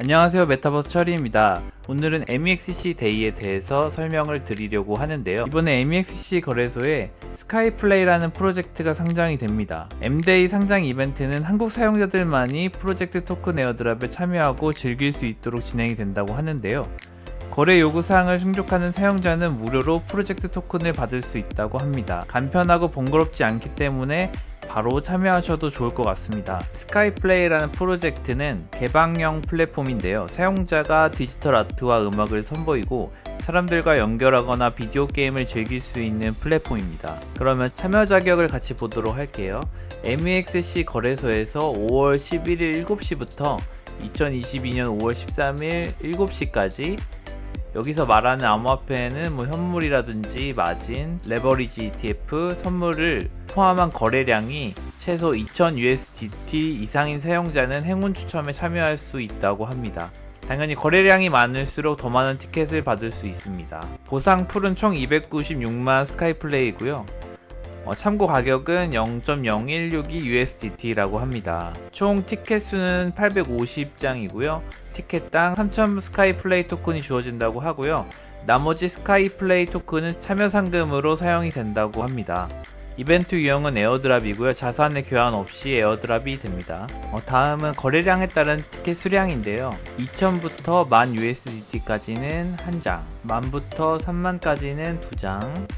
안녕하세요 메타버스 철이입니다. 오늘은 MEXC 데이에 대해서 설명을 드리려고 하는데요. 이번에 MEXC 거래소에 스카이플레이라는 프로젝트가 상장이 됩니다. M데이 상장 이벤트는 한국 사용자들만이 프로젝트 토큰 에어드랍에 참여하고 즐길 수 있도록 진행이 된다고 하는데요. 거래 요구 사항을 충족하는 사용자는 무료로 프로젝트 토큰을 받을 수 있다고 합니다. 간편하고 번거롭지 않기 때문에 바로 참여하셔도 좋을 것 같습니다. 스카이플레이라는 프로젝트는 개방형 플랫폼인데요. 사용자가 디지털 아트와 음악을 선보이고 사람들과 연결하거나 비디오 게임을 즐길 수 있는 플랫폼입니다. 그러면 참여 자격을 같이 보도록 할게요. MEXC 거래소에서 5월 11일 7시부터 2022년 5월 13일 7시까지 여기서 말하는 암호화폐는 뭐 현물이라든지 마진, 레버리지 ETF, 선물을 포함한 거래량이 최소 2000 USDT 이상인 사용자는 행운 추첨에 참여할 수 있다고 합니다. 당연히 거래량이 많을수록 더 많은 티켓을 받을 수 있습니다. 보상 풀은 총 296만 스카이플레이고요. 어, 참고 가격은 0.0162 USDT라고 합니다. 총 티켓 수는 850장이고요. 티켓당 3,000 스카이 플레이 토큰이 주어진다고 하고요. 나머지 스카이 플레이 토큰은 참여 상금으로 사용이 된다고 합니다. 이벤트 유형은 에어드랍이고요. 자산의 교환 없이 에어드랍이 됩니다. 어, 다음은 거래량에 따른 티켓 수량인데요. 2,000부터 10,000 USDT까지는 1장, 10,000부터 3만까지는 2장,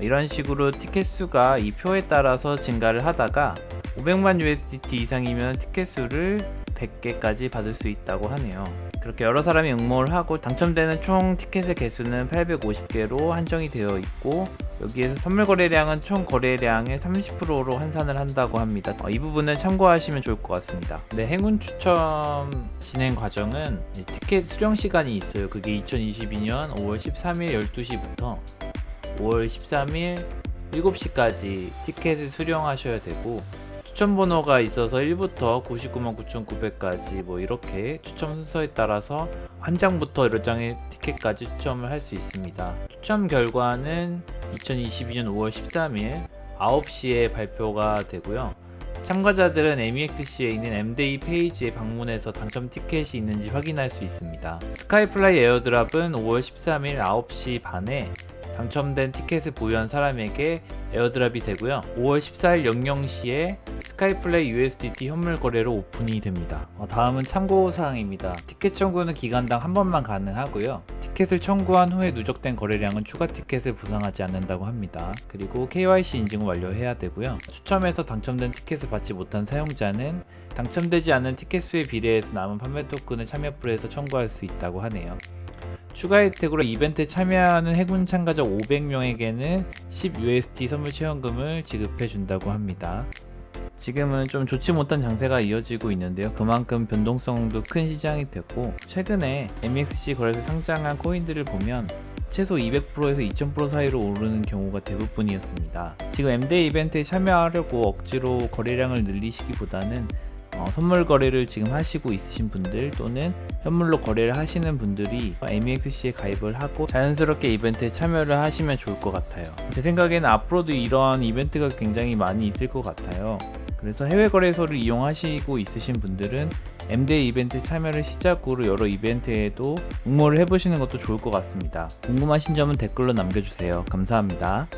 이런 식으로 티켓 수가 이 표에 따라서 증가를 하다가 500만 USDT 이상이면 티켓 수를 100개까지 받을 수 있다고 하네요. 그렇게 여러 사람이 응모를 하고 당첨되는 총 티켓의 개수는 850개로 한정이 되어 있고 여기에서 선물 거래량은 총 거래량의 30%로 환산을 한다고 합니다. 어, 이 부분은 참고하시면 좋을 것 같습니다. 네, 행운 추첨 진행 과정은 이 티켓 수령 시간이 있어요. 그게 2022년 5월 13일 12시부터 5월 13일 7시까지 티켓을 수령하셔야 되고 추첨 번호가 있어서 1부터 99만 9,900까지 뭐 이렇게 추첨 순서에 따라서 한 장부터 여러 장의 티켓까지 추첨을 할 수 있습니다. 추첨 결과는 2022년 5월 13일 9시에 발표가 되고요. 참가자들은 MEXC에 있는 MDA 페이지에 방문해서 당첨 티켓이 있는지 확인할 수 있습니다. 스카이플라이 에어드랍은 5월 13일 9시 반에 당첨된 티켓을 보유한 사람에게 에어드랍이 되고요. 5월 14일 00시에 스카이플레이 USDT 현물 거래로 오픈이 됩니다. 어, 다음은 참고사항입니다. 티켓 청구는 기간당 한 번만 가능하고요. 티켓을 청구한 후에 누적된 거래량은 추가 티켓을 보상하지 않는다고 합니다. 그리고 KYC 인증을 완료해야 되고요. 추첨해서 당첨된 티켓을 받지 못한 사용자는 당첨되지 않은 티켓 수에 비례해서 남은 판매 토큰을 참여풀에서 청구할 수 있다고 하네요. 추가 혜택으로 이벤트에 참여하는 해군 참가자 500명에게는 10USD 선물 체험금을 지급해 준다고 합니다. 지금은 좀 좋지 못한 장세가 이어지고 있는데요. 그만큼 변동성도 큰 시장이 됐고 최근에 MEXC 거래소 상장한 코인들을 보면 최소 200%에서 2000% 사이로 오르는 경우가 대부분이었습니다. 지금 MDA 이벤트에 참여하려고 억지로 거래량을 늘리시기보다는 어, 선물 거래를 지금 하시고 있으신 분들 또는 현물로 거래를 하시는 분들이 MEXC에 가입을 하고 자연스럽게 이벤트에 참여를 하시면 좋을 것 같아요. 제 생각에는 앞으로도 이러한 이벤트가 굉장히 많이 있을 것 같아요. 그래서 해외 거래소를 이용하시고 있으신 분들은 MDA 이벤트 참여를 시작으로 여러 이벤트에도 응모를 해보시는 것도 좋을 것 같습니다. 궁금하신 점은 댓글로 남겨주세요. 감사합니다.